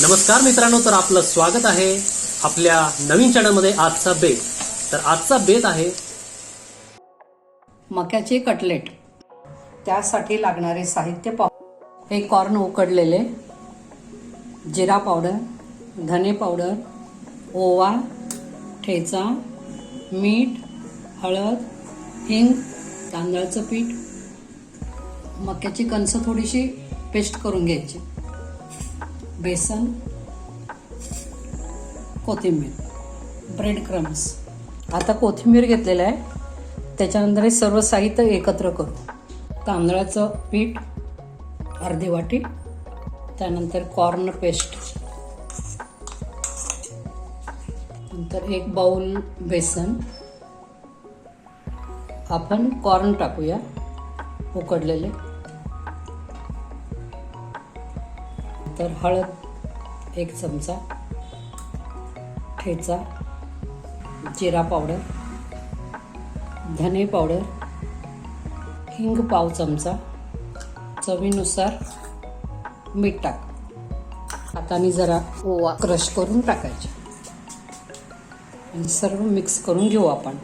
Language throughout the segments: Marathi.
नमस्कार मित्रांनो तर आपलं स्वागत आहे आपल्या नवीन चॅनलमध्ये आजचा बेत. तर आजचा बेत आहे मक्याचे कटलेट. त्यासाठी लागणारे साहित्य पाव हे कॉर्न उकडलेले. जिरा पावडर धने पावडर ओवा ठेचा मीठ हळद हिंग तांदळाचं पीठ. मक्याची कणसं थोडीशी पेस्ट करून घ्यायची. बेसन कोथिंबीर ब्रेड क्रम्स आता कोथिंबीर घेतलेलं आहे. त्याच्यानंतर हे सर्व साहित्य एकत्र करू. तांदळाचं पीठ अर्धी वाटी त्यानंतर कॉर्न पेस्ट नंतर एक बाउल बेसन. आपण कॉर्न टाकूया उकडलेले. तर हळद एक चमचा ठेचा जिरा पावडर धने पावडर हिंग पाव चमचा चवीनुसार मीठ टाक. हाताने जरा ओवा क्रश करून टाकायचे. आणि सर्व मिक्स करून घेऊ आपण.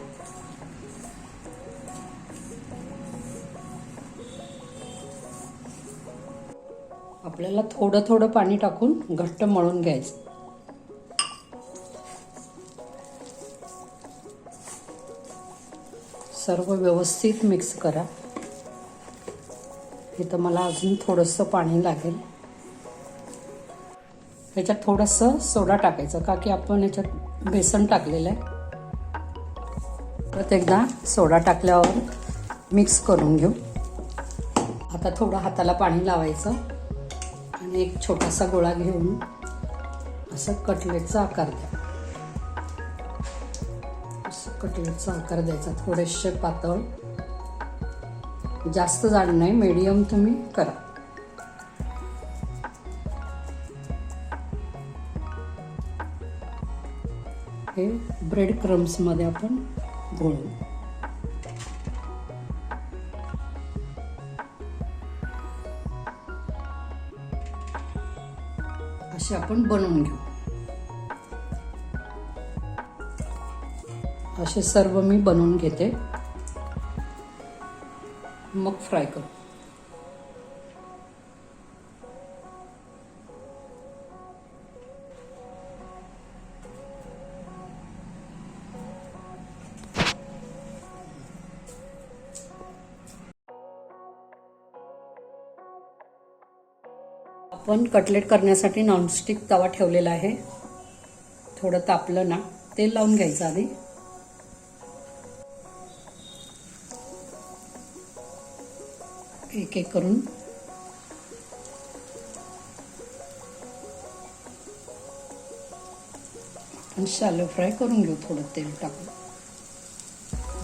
आपल्याला थोडं थोडं पाणी टाकून घट्ट मळून घ्यायचं. सर्व व्यवस्थित मिक्स करा. इथं मला अजून थोडंसं पाणी लागेल. ह्याच्यात थोडंसं सोडा टाकायचं का की आपण ह्याच्यात बेसन टाकलेलं आहे. परत एकदा सोडा टाकल्यावर मिक्स करून घेऊ. आता थोडं हाताला पाणी लावायचं. आणि एक छोटासा गोळा घेऊन असं कटलेटचा आकार द्या. असं कटलेटचा आकार द्यायचा. थोडेसे पातळ. जास्त जाड नाही मीडियम तुम्ही करा. हे ब्रेड क्रम्समध्ये आपण घोळू असे आपण बनवून घेऊ. असे सर्व मी बनवून घेते. मग फ्राय करू आपण कटलेट करण्यासाठी नॉनस्टिक तवा ठेवलेला आहे. थोडं तापलं ना तेल लावून घ्यायचं आधी. एक एक करून. शालो फ्राय करून घेऊ थोडं तेल टाकून.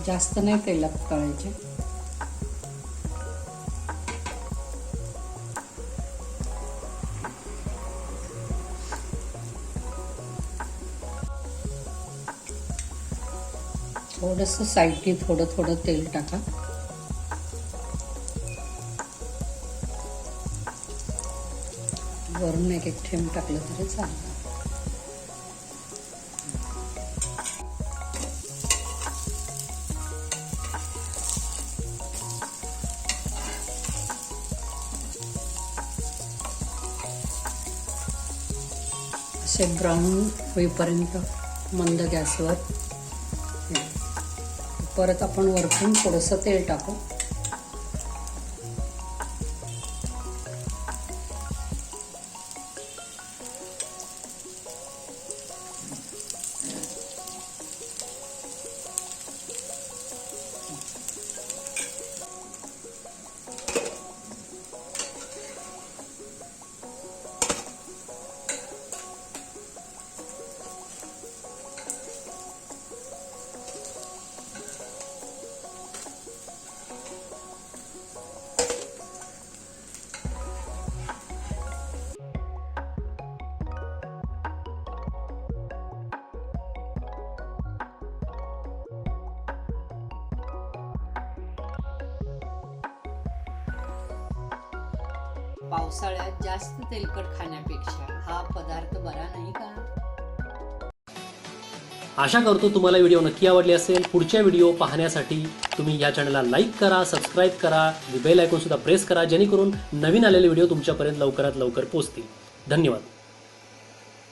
जास्त नाही तेलात तळायचे. थोडंसं साईडने थोडं थोडं तेल टाका. वरून एक एक ठेम टाकलं तरी चालेल असे ब्राऊन होईपर्यंत मंद गॅसवर परत आपण वरतून थोडंसं तेल टाकू. पावसाळ्यात जास्त तेलकट खाण्यापेक्षा हा पदार्थ बरा नाही का? आशा करतो तुम्हाला व्हिडिओ नक्की आवडली असेल. पुढच्या व्हिडिओ पाहण्यासाठी तुम्ही या चॅनलला लाईक करा सबस्क्राईब करा बेल आयकॉन सुद्धा प्रेस करा जेणेकरून नवीन आलेले व्हिडिओ तुमच्यापर्यंत लवकरात लवकर पोहोचतील. धन्यवाद.